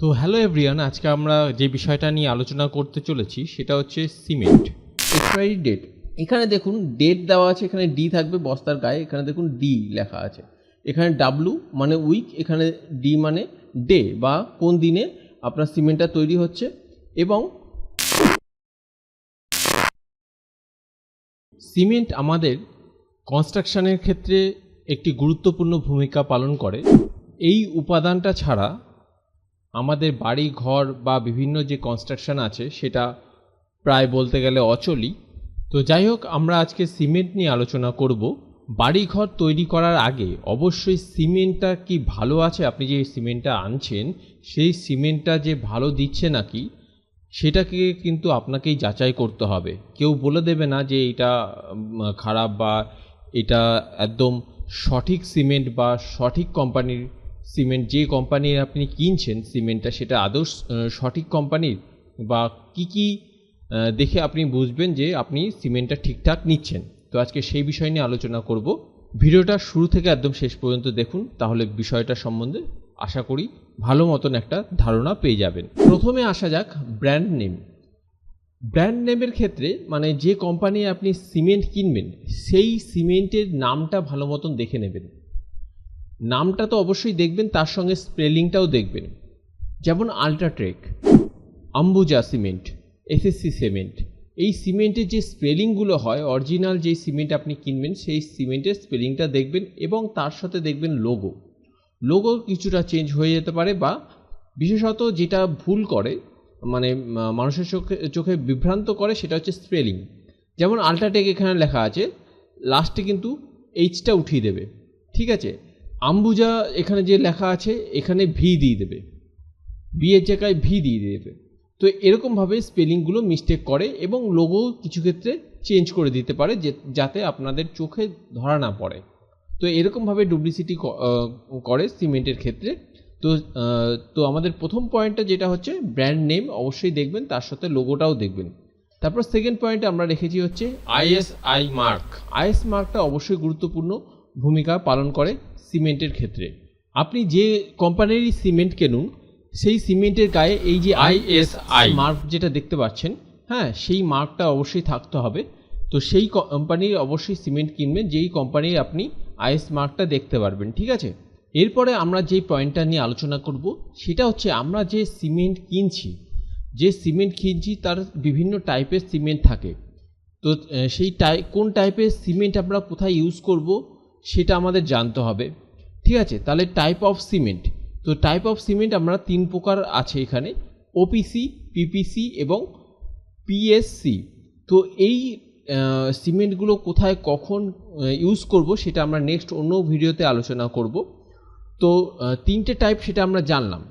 তো hello everyone আজকে আমরা যে বিষয়টা নিয়ে আলোচনা করতে চলেছি সেটা হচ্ছে সিমেন্ট। এক্সপায়ারি ডেট এখানে দেখুন ডেট দেওয়া আছে, এখানে ডি থাকবে বস্তার গায়ে, এখানে দেখুন ডি লেখা আছে। এখানে ডাব্লু মানে উইক এখানে ডি মানে ডে বা কোন দিনে আপনার সিমেন্টটা তৈরি হচ্ছে, এবং সিমেন্ট আমাদের কনস্ট্রাকশনের ক্ষেত্রে একটি গুরুত্বপূর্ণ ভূমিকা পালন করে। এই উপাদানটা ছাড়া আমাদের বাড়ি, ঘর বা বিভিন্ন যে কনস্ট্রাকশন আছে সেটা প্রায় বলতে গেলে অচলই। তো যাই হোক, আমরা আজকে সিমেন্ট নিয়ে আলোচনা করব। বাড়ি ঘর তৈরি করার আগে অবশ্যই সিমেন্টটা কি ভালো আছে? আপনি যে সিমেন্টটা আনছেন, সেই সিমেন্টটা যে ভালো দিচ্ছে নাকি, সেটাকে কিন্তু আপনাকেই যাচাই করতে হবে। কেউ বলে দেবে না যে এটা খারাপ বা এটা একদম সঠিক সিমেন্ট বা সঠিক কোম্পানির সিমেন্ট যে কোম্পানির আপনি কিনছেন সিমেন্টটা সেটা আদৌ স- আহ, সঠিক কোম্পানির বা কি কি দেখে আপনি বুঝবেন যে আপনি সিমেন্টটা ঠিকঠাক নিচ্ছেন। তো আজকে সেই বিষয় নিয়ে আলোচনা করব। ভিডিওটা শুরু থেকে একদম শেষ পর্যন্ত দেখুন তাহলে বিষয়টা সম্বন্ধে আশা করি ভালো মতন একটা ধারণা পেয়ে যাবেন। প্রথমে আসা যাক ব্র্যান্ড নেম ব্র্যান্ড নেমের ক্ষেত্রে মানে যে কোম্পানি আপনি সিমেন্ট কিনবেন সেই সিমেন্টের নামটা ভালো মতন দেখে নেবেন। নামটা তো অবশ্যই দেখবেন, তার সঙ্গে স্পেলিংটাও দেখবেন। যেমন UltraTech Ambuja cement SSC cement. এই সিমেন্টের যে স্পেলিংগুলো হয়, অরিজিনাল যে সিমেন্ট আপনি কিনবেন, সেই সিমেন্টের স্পেলিংটা দেখবেন এবং তার সাথে দেখবেন লোগো। লোগো কিছুটা চেঞ্জ হয়ে যেতে পারে বা বিশেষত যেটা ভুল করে মানে মানুষের চোখে চোখে বিভ্রান্ত করে, সেটা হচ্ছে স্পেলিং। যেমন আল্ট্রাটেক এখানে লেখা আছে, লাস্টে কিন্তু এইচটা উঠিয়ে দেবে। ঠিক আছে? আম্বুজা এখানে যে লেখা আছে, এখানে ভি দিয়ে দেবে। বি এর জায়গায় ভি দিয়ে দেবে। তো এরকমভাবে স্পেলিংগুলো মিস্টেক করে এবং লোগো কিছু ক্ষেত্রে চেঞ্জ করে দিতে পারে যে- যাতে আপনাদের চোখে ধরা না পড়ে। তো এরকমভাবে ডুপ্লিসিটি করে সিমেন্টের ক্ষেত্রে। তো তো আমাদের প্রথম পয়েন্টটা যেটা হচ্ছে ব্র্যান্ড নেম অবশ্যই দেখবেন, তার সাথে লোগোটাও দেখবেন। তারপর সেকেন্ড পয়েন্টে আমরা রেখেছি হচ্ছে আইএসআই মার্ক আইএস মার্কটা অবশ্যই গুরুত্বপূর্ণ ভূমিকা পালন করে। সিমেন্টের ক্ষেত্রে। আপনি যে কোম্পানিরই সিমেন্ট কিনুন সেই সিমেন্টের গায়ে এই যে আইএসআই মার্ক যেটা দেখতে পাচ্ছেন হ্যাঁ সেই মার্কটা অবশ্যই থাকতে হবে। তো সেই কোম্পানির অবশ্যই সিমেন্ট কিনবেন যেই কোম্পানির আপনি আইএস মার্কটা দেখতে পারবেন ঠিক আছে? এরপরে আমরা যেই পয়েন্টটা নিয়ে আলোচনা করব সেটা হচ্ছে আমরা যে সিমেন্ট কিনছি যে সিমেন্ট কিনছি তার বিভিন্ন টাইপের সিমেন্ট থাকে। তো সেই টাই কোন টাইপের সিমেন্ট আমরা কোথায় ইউজ করব সেটা আমাদের জানতে হবে। ঠিক আছে, তাহলে টাইপ অফ সিমেন্ট তো টাইপ অফ সিমেন্ট আমরা তিন প্রকার আছে এখানে ওপিসি পিপিসি এবং পিএসসি তো এই সিমেন্টগুলো কোথায় কখন ইউজ করব সেটা আমরা নেক্সট অন্য ভিডিওতে আলোচনা করব। তো তিনটে টাইপ সেটা আমরা জানলাম।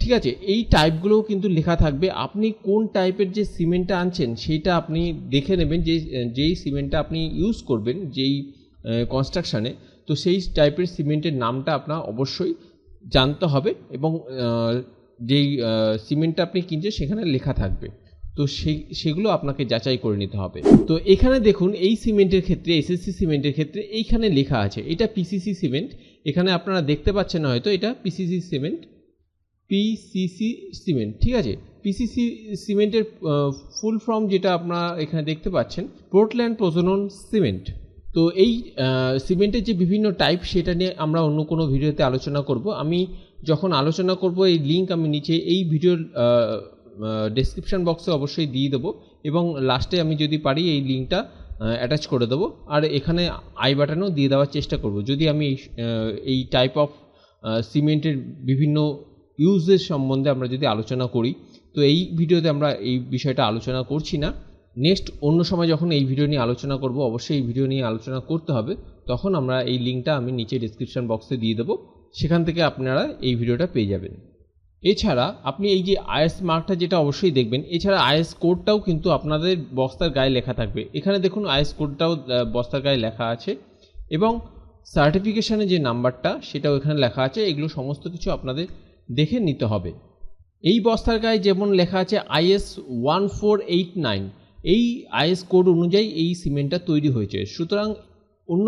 ঠিক আছে, এই টাইপগুলোও কিন্তু লেখা থাকবে। আপনি কোন টাইপের যে সিমেন্টটা আনছেন সেইটা আপনি দেখে নেবেন যে যেই সিমেন্টটা আপনি ইউজ করবেন, যেই কনস্ট্রাকশানে তো সেই টাইপের সিমেন্টের নামটা আপনার অবশ্যই জানতে হবে এবং যেই সিমেন্টটা আপনি কিনছেন সেখানে লেখা থাকবে। তো সেই, সেগুলো আপনাকে যাচাই করে নিতে হবে। তো এখানে দেখুন, এই সিমেন্টের ক্ষেত্রে এসএসসি সিমেন্টের ক্ষেত্রে এইখানে লেখা আছে। এটা পিসিসি সিমেন্ট। এখানে আপনারা দেখতে পাচ্ছেন হয়তো এটা পিসিসি সিমেন্ট। পিসিসি সিমেন্ট, ঠিক আছে? পিসিসি সিমেন্টের ফুল ফর্ম যেটা আপনারা এখানে দেখতে পাচ্ছেন পোর্টল্যান্ড প্রজনন সিমেন্ট। তো এই সিমেন্টের যে বিভিন্ন টাইপ সেটা নিয়ে আমরা অন্য কোনো ভিডিওতে আলোচনা করব। আমি যখন আলোচনা করব, এই লিঙ্ক আমি নিচে এই ভিডিওর ডেসক্রিপশন বক্সে অবশ্যই দিয়ে দেবো এবং লাস্টে আমি যদি পারি এই লিঙ্কটা অ্যাটাচ করে দেবো আর এখানে আই বাটনও দিয়ে দেওয়ার চেষ্টা করব। যদি আমি এই টাইপ অফ সিমেন্টের বিভিন্ন ইউজের সম্বন্ধে আমরা যদি আলোচনা করি, তো এই ভিডিওতে আমরা এই বিষয়টা আলোচনা করছি না। নেক্সট অন্য সময় যখন এই ভিডিও নিয়ে আলোচনা করব, অবশ্যই এই ভিডিও নিয়ে আলোচনা করতে হবে। তখন আমরা এই লিঙ্কটা আমি নিচে ডিসক্রিপশন বক্সে দিয়ে দেবো। সেখান থেকে আপনারা এই ভিডিওটা পেয়ে যাবেন। এছাড়া আপনি এই যে আইএস মার্কটা যেটা অবশ্যই দেখবেন, এছাড়া আইএস কোডটাও কিন্তু আপনাদের বস্তার গায়ে লেখা থাকবে। এখানে দেখুন আইএস কোডটাও বস্তার গায়ে লেখা আছে। এবং সার্টিফিকেশানে যে নাম্বারটা, সেটাও এখানে লেখা আছে। এগুলো সমস্ত কিছু আপনাদের দেখে নিতে হবে। এই বস্তার গায়ে যেমন লেখা আছে IS one four eight nine এই আইএস কোড অনুযায়ী এই সিমেন্টটা তৈরি হয়েছে। সুতরাং অন্য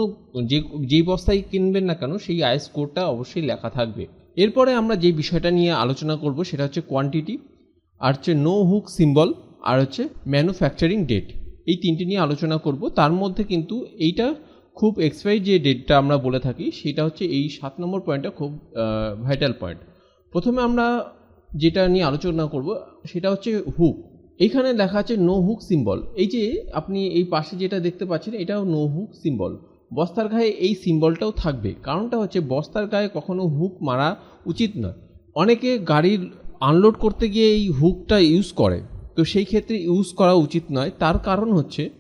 যে যেই বস্তায় কিনবেন না কেন, সেই আইএস কোডটা অবশ্যই লেখা থাকবে। এরপরে আমরা যে বিষয়টা নিয়ে আলোচনা করব, সেটা হচ্ছে কোয়ান্টিটি আর হচ্ছে নো হুক সিম্বল আর হচ্ছে ম্যানুফ্যাকচারিং ডেট এই তিনটি নিয়ে আলোচনা করব। তার মধ্যে কিন্তু এইটা খুব এক্সপায়ারি যে ডেটটা আমরা বলে থাকি, সেটা হচ্ছে এই সাত নম্বর পয়েন্টটা খুব ভাইটাল পয়েন্ট প্রথমে আমরা যেটা নিয়ে আলোচনা করব, সেটা হচ্ছে হুক এইখানে লেখা আছে নো হুক সিম্বল এই যে আপনি এই পাশে যেটা দেখতে পাচ্ছেন, এটাও নো হুক সিম্বল বস্তার গায়ে এই সিম্বলটাও থাকবে। কারণটা হচ্ছে বস্তার গায়ে কখনো হুক মারা উচিত নয়। অনেকে গাড়ির আনলোড করতে গিয়ে এই হুকটা ইউজ করে। তো সেই ক্ষেত্রে ইউজ করা উচিত নয়। তার কারণ হচ্ছে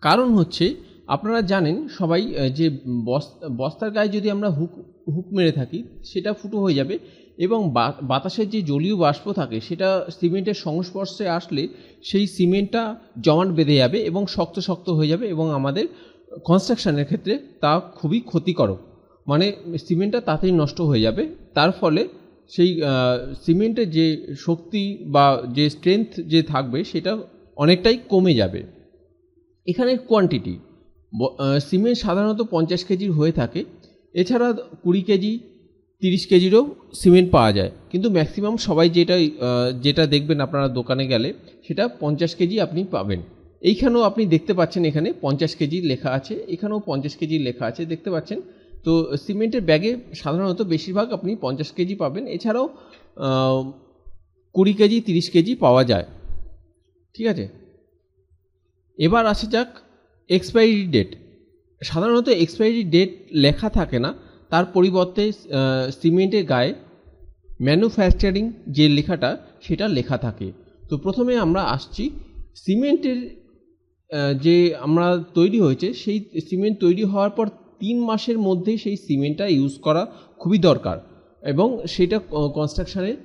কারণ হচ্ছে আপনারা জানেন সবাই যে বস- বস্তার গায়ে যদি আমরা হুক হুক মেরে থাকি, সেটা ফুটো হয়ে যাবে। এবং বাতাসের যে জলীয় বাষ্প থাকে, সেটা সিমেন্টের সংস্পর্শে আসলে সেই সিমেন্টটা জমাট বেঁধে যাবে এবং শক্ত শক্ত হয়ে যাবে এবং আমাদের কনস্ট্রাকশানের ক্ষেত্রে তা খুবই ক্ষতিকারক মানে সিমেন্টটা তাড়াতাড়ি নষ্ট হয়ে যাবে। তার ফলে সেই সিমেন্টের যে শক্তি বা যে স্ট্রেংথ যে থাকবে, সেটা অনেকটাই কমে যাবে। এখানে কোয়ান্টিটি সিমেন্ট সাধারণত পঞ্চাশ কেজির হয়ে থাকে। এছাড়া কুড়ি কেজি তিরিশ কেজিরও সিমেন্ট পাওয়া যায়। কিন্তু ম্যাক্সিমাম সবাই যেটা যেটা দেখবেন আপনারা দোকানে গেলে, সেটা পঞ্চাশ কেজি আপনি পাবেন। এইখানেও আপনি দেখতে পাচ্ছেন এখানে পঞ্চাশ কেজি লেখা আছে, এখানেও পঞ্চাশ কেজি লেখা আছে, দেখতে পাচ্ছেন। তো সিমেন্টের ব্যাগে সাধারণত বেশিরভাগ আপনি পঞ্চাশ কেজি পাবেন। এছাড়াও কুড়ি কেজি, তিরিশ কেজি পাওয়া যায়। ঠিক আছে? এবার আসা যাক এক্সপায়ারি ডেট সাধারণত এক্সপায়ারি ডেট লেখা থাকে না। তার পরিবর্তে সিমেন্টের গায়ে ম্যানুফ্যাকচারিং যে লেখাটা, সেটা লেখা থাকে। তো প্রথমে আমরা আসছি, সিমেন্টের যে আমরা তৈরি হয়েছে, সেই সিমেন্ট তৈরি হওয়ার পর তিন মাসের মধ্যে সেই সিমেন্টটা ইউজ করা খুবই দরকার এবং সেটা কনস্ট্রাকশনের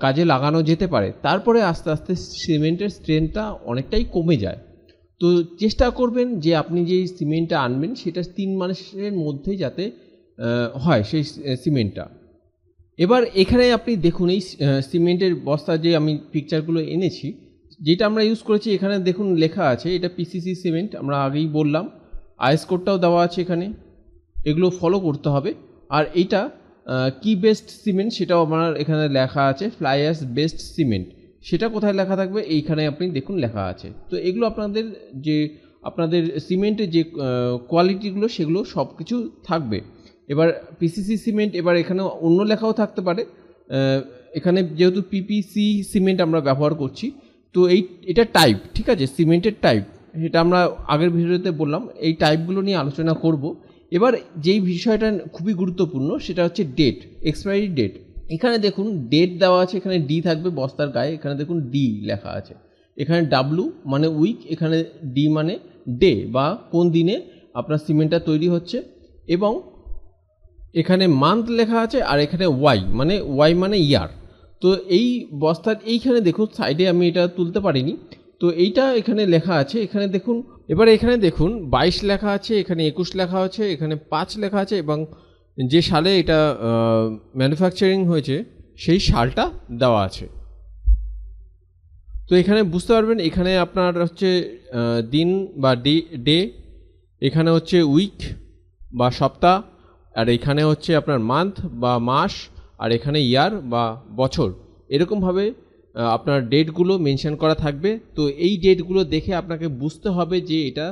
কাজে লাগানো যেতে পারে। তারপরে আস্তে আস্তে সিমেন্টের স্ট্রেংথটা অনেকটাই কমে যায়। তো চেষ্টা করবেন যে আপনি যেই সিমেন্টটা আনবেন, সেটা তিন মাসের মধ্যে যাতে হয় সেই সিমেন্টটা এবার এখানে আপনি দেখুন, এই সিমেন্টের বস্তা যে আমি পিকচারগুলো এনেছি, যেটা আমরা ইউজ করেছি, এখানে দেখুন লেখা আছে, এটা পিসিসি সিমেন্ট আমরা আগেই বললাম। আইস কোডটাও দেওয়া আছে এখানে। এগুলো ফলো করতে হবে। আর এটা কি বেস্ট সিমেন্ট সেটাও আমার এখানে লেখা আছে ফ্লাইয়ার্স বেস্ট সিমেন্ট সেটা কোথায় লেখা থাকবে? এইখানে আপনি দেখুন লেখা আছে। তো এগুলো আপনাদের যে, আপনাদের সিমেন্টের যে কোয়ালিটিগুলো সেগুলো সব কিছু থাকবে। এবার পিসিসি সিমেন্ট এবার এখানে অন্য লেখাও থাকতে পারে। এখানে যেহেতু পিপিসি সিমেন্ট আমরা ব্যবহার করছি, তো এই, এটা টাইপ ঠিক আছে? সিমেন্টের টাইপ সেটা আমরা আগের ভিডিওতে বললাম। এই টাইপগুলো নিয়ে আলোচনা করব। এবার যেই বিষয়টা খুবই গুরুত্বপূর্ণ, সেটা হচ্ছে ডেট এক্সপায়ারি ডেট এখানে দেখুন ডেট দেওয়া আছে, এখানে ডি থাকবে বস্তার গায়ে, এখানে দেখুন ডি লেখা আছে। এখানে ডাব্লু মানে উইক এখানে ডি মানে ডে বা কোন দিনে আপনার সিমেন্টটা তৈরি হচ্ছে। এবং এখানে মান্থ লেখা আছে আর এখানে ওয়াই মানে ওয়াই মানে ইয়ার তো এই বস্তার এইখানে দেখুন সাইডে আমি এটা তুলতে পারিনি। তো এইটা এখানে লেখা আছে, এখানে দেখুন, এবার এখানে দেখুন, বাইশ লেখা আছে, এখানে একুশ লেখা আছে, এখানে পাঁচ লেখা আছে এবং যে সালে এটা ম্যানুফ্যাকচারিং হয়েছে, সেই সালটা দেওয়া আছে। তো এখানে বুঝতে পারবেন, এখানে আপনার হচ্ছে দিন বা ডে ডে, এখানে হচ্ছে উইক বা সপ্তাহ আর এখানে হচ্ছে আপনার মান্থ বা মাস, আর এখানে ইয়ার বা বছর। এরকমভাবে আপনার ডেটগুলো মেনশন করা থাকবে। তো এই ডেটগুলো দেখে আপনাকে বুঝতে হবে যে এটা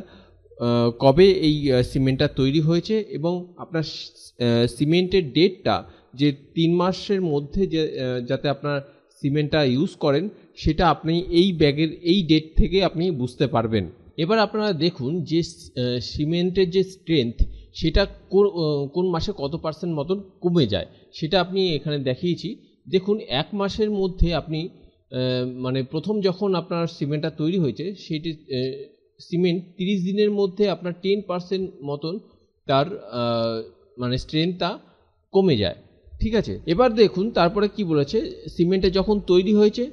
কবে এই সিমেন্টটা তৈরি হয়েছে এবং আপনার সিমেন্টের ডেটটা যে তিন মাসের মধ্যে যে যাতে আপনার সিমেন্টটা ইউজ করেন, সেটা আপনি এই ব্যাগের এই ডেট থেকে আপনি বুঝতে পারবেন। এবার আপনারা দেখুন যে সিমেন্টের যে স্ট্রেংথ সেটা কোন মাসে কত পার্সেন্ট মতন কমে যায়, সেটা আপনি এখানে দেখিয়েছি। দেখুন, এক মাসের মধ্যে আপনি মানে প্রথম যখন আপনার সিমেন্টটা তৈরি হয়েছে, সেটি সিমেন্ট তিরিশ দিনের মধ্যে আপনার টেন পার্সেন্ট মতন তার মানে স্ট্রেংথটা কমে যায়। ঠিক আছে? এবার দেখুন, তারপরে কি বলেছে? সিমেন্টে যখন তৈরি হয়েছে,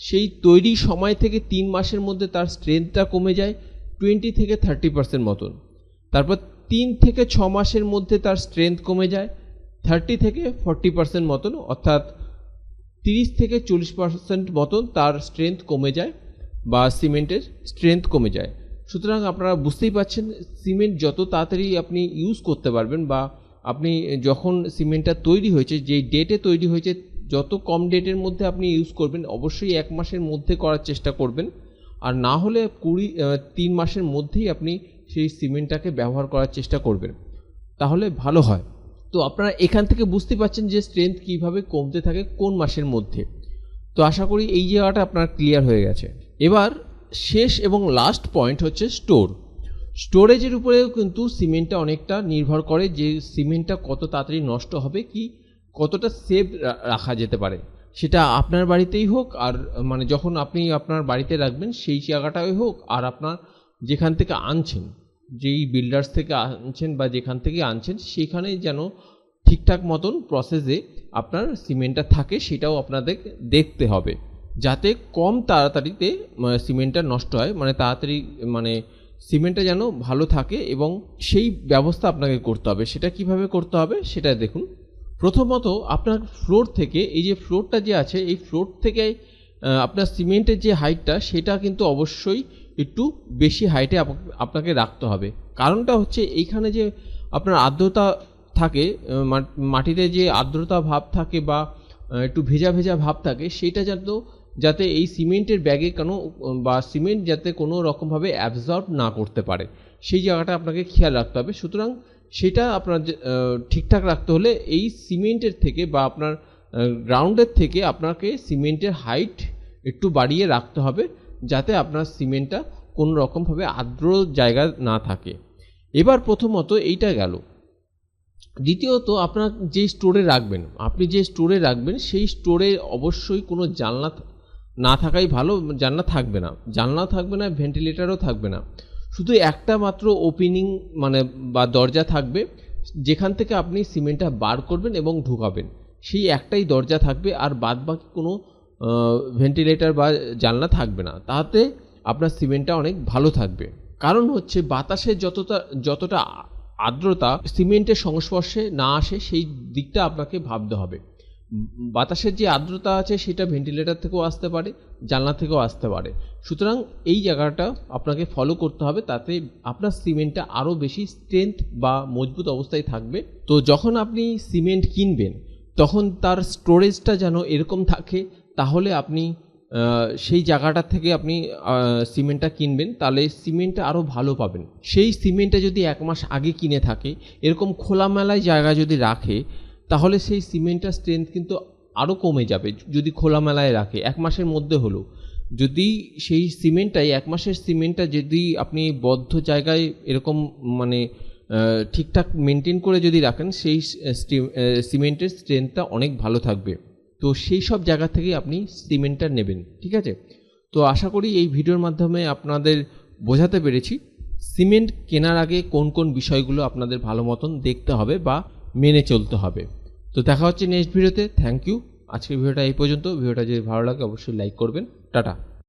সেই তৈরি সময় থেকে তিন মাসের মধ্যে তার স্ট্রেংথটা কমে যায় টোয়েন্টি থেকে থার্টি পার্সেন্ট মতন। তারপর তিন থেকে ছ মাসের মধ্যে তার স্ট্রেংথ কমে যায় থার্টি থেকে ফর্টি পার্সেন্ট মতন, অর্থাৎ তিরিশ থেকে চল্লিশ পার্সেন্ট মতন তার স্ট্রেংথ কমে যায় বা সিমেন্টের স্ট্রেংথ কমে যায়। সুতরাং আপনারা বুঝতেই পারছেন, সিমেন্ট যত তাড়াতাড়ি আপনি ইউজ করতে পারবেন বা আপনি যখন সিমেন্টটা তৈরি হয়েছে, যেই ডেটে তৈরি হয়েছে, যত কম ডেটের মধ্যে আপনি ইউজ করবেন, অবশ্যই এক মাসের মধ্যে করার চেষ্টা করবেন। আর না হলে কুড়ি তিন মাসের মধ্যেই আপনি সেই সিমেন্টটাকে ব্যবহার করার চেষ্টা করবেন। তাহলে ভালো হয়। তো আপনারা এখান থেকে বুঝতে পারছেন যে স্ট্রেংথ কীভাবে কমতে থাকে কোন মাসের মধ্যে। তো আশা করি এই জায়গাটা আপনার ক্লিয়ার হয়ে গেছে। এবার শেষ এবং লাস্ট পয়েন্ট হচ্ছে স্টোর স্টোরেজের উপরেও কিন্তু সিমেন্টটা অনেকটা নির্ভর করে যে সিমেন্টটা কত তাড়াতাড়ি নষ্ট হবে কি কতটা সেভ রাখা যেতে পারে। সেটা আপনার বাড়িতেই হোক আর মানে যখন আপনি আপনার বাড়িতে রাখবেন সেই জায়গাটাই হোক আর আপনার যেখান থেকে আনছেন। যেই বিল্ডার্স থেকে আনছেন বা যেখান থেকে আনছেন সেখানে যেন ঠিকঠাক মতন প্রসেসে আপনার সিমেন্টটা থাকে, সেটাও আপনাদের দেখতে হবে। যাতে কম তাড়াতাড়িতে মানে সিমেন্টটা নষ্ট হয় মানে তাড়াতাড়ি মানে সিমেন্টটা যেন ভালো থাকে এবং সেই ব্যবস্থা আপনাকে করতে হবে। সেটা কীভাবে করতে হবে, সেটা দেখুন। প্রথমত আপনার ফ্লোর থেকে, এই যে ফ্লোরটা যে আছে, এই ফ্লোর থেকে আপনার সিমেন্টের যে হাইটটা সেটা কিন্তু অবশ্যই একটু বেশি হাইটে আপনাকে রাখতে হবে। কারণটা হচ্ছে এইখানে যে আপনার আর্দ্রতা থাকে মাটিতে যে আর্দ্রতা ভাব থাকে বা একটু ভেজা ভেজা ভাব থাকে সেটা যাতে যাতে এই সিমেন্টের ব্যাগে কোনো, বা সিমেন্ট যাতে কোনো রকমভাবে অ্যাবজর্ব না করতে পারে। সেই জায়গাটা আপনাকে খেয়াল রাখতে হবে। সুতরাং সেটা আপনার ঠিকঠাক রাখতে হলে এই সিমেন্টের থেকে বা আপনার গ্রাউন্ডের থেকে আপনাকে সিমেন্টের হাইট একটু বাড়িয়ে রাখতে হবে। যাতে আপনার সিমেন্টটা কোনো রকমভাবে আর্দ্র জায়গায় না থাকে। এবার প্রথমত এইটা গেল। দ্বিতীয়ত আপনার যে স্টোরে রাখবেন, আপনি যে স্টোরে রাখবেন, সেই স্টোরে অবশ্যই কোনো জানলা না থাকাই ভালো, জানলা থাকবে না। জানলা থাকবে না, ভেন্টিলেটারও থাকবে না। শুধু একটা মাত্র ওপেনিং মানে বা দরজা থাকবে, যেখান থেকে আপনি সিমেন্টটা বার করবেন এবং ঢুকাবেন। সেই একটাই দরজা থাকবে আর বাদ বাকি কোনো ভেন্টিলেটর বা জানলা থাকবে না। তাতে আপনার সিমেন্টটা অনেক ভালো থাকবে। কারণ হচ্ছে বাতাসের যতটা যতটা আর্দ্রতা সিমেন্টের সংস্পর্শে না আসে, সেই দিকটা আপনাকে ভাবতে হবে। বাতাসের যে আর্দ্রতা আছে, সেটা ভেন্টিলেটর থেকেও আসতে পারে, জানলা থেকেও আসতে পারে। সুতরাং এই জায়গাটা আপনাকে ফলো করতে হবে, তাতে আপনার সিমেন্টটা আরও বেশি স্ট্রেংথ বা মজবুত অবস্থায় থাকবে। তো যখন আপনি সিমেন্ট কিনবেন, তখন তার স্টোরেজটা যেন এরকম থাকে তাহলে আপনি সেই জায়গাটা থেকে আপনি সিমেন্টটা কিনবেন, তাহলে সিমেন্টটা আরও ভালো পাবেন। সেই সিমেন্টটা যদি এক মাস আগে কিনে থাকে, এরকম খোলামেলায় জায়গা যদি রাখে, তাহলে সেই সিমেন্টটার স্ট্রেংথ কিন্তু আরও কমে যাবে, যদি খোলামেলায় রাখে। এক মাসের মধ্যে হলো। যদি সেই সিমেন্টটাই, এক মাসের সিমেন্টটা যদি আপনি বদ্ধ জায়গায় এরকম মানে ঠিকঠাক মেনটেন করে যদি রাখেন, সেই সিমেন্টের স্ট্রেংথটা অনেক ভালো থাকবে। তো সেই সব জায়গা থেকেই আপনি সিমেন্টটা নেবেন, ঠিক আছে? তো আশা করি এই ভিডিওর মাধ্যমে আপনাদের বোঝাতে পেরেছি সিমেন্ট কেনার আগে কোন কোন বিষয়গুলো আপনাদের ভালো মতন দেখতে হবে বা মেনে চলতে হবে। তো দেখা হচ্ছে নেক্সট ভিডিওতে থ্যাংক ইউ আজকের ভিডিওটা এই পর্যন্ত। ভিডিওটা যদি ভালো লাগে অবশ্যই লাইক করবেন। টাটা।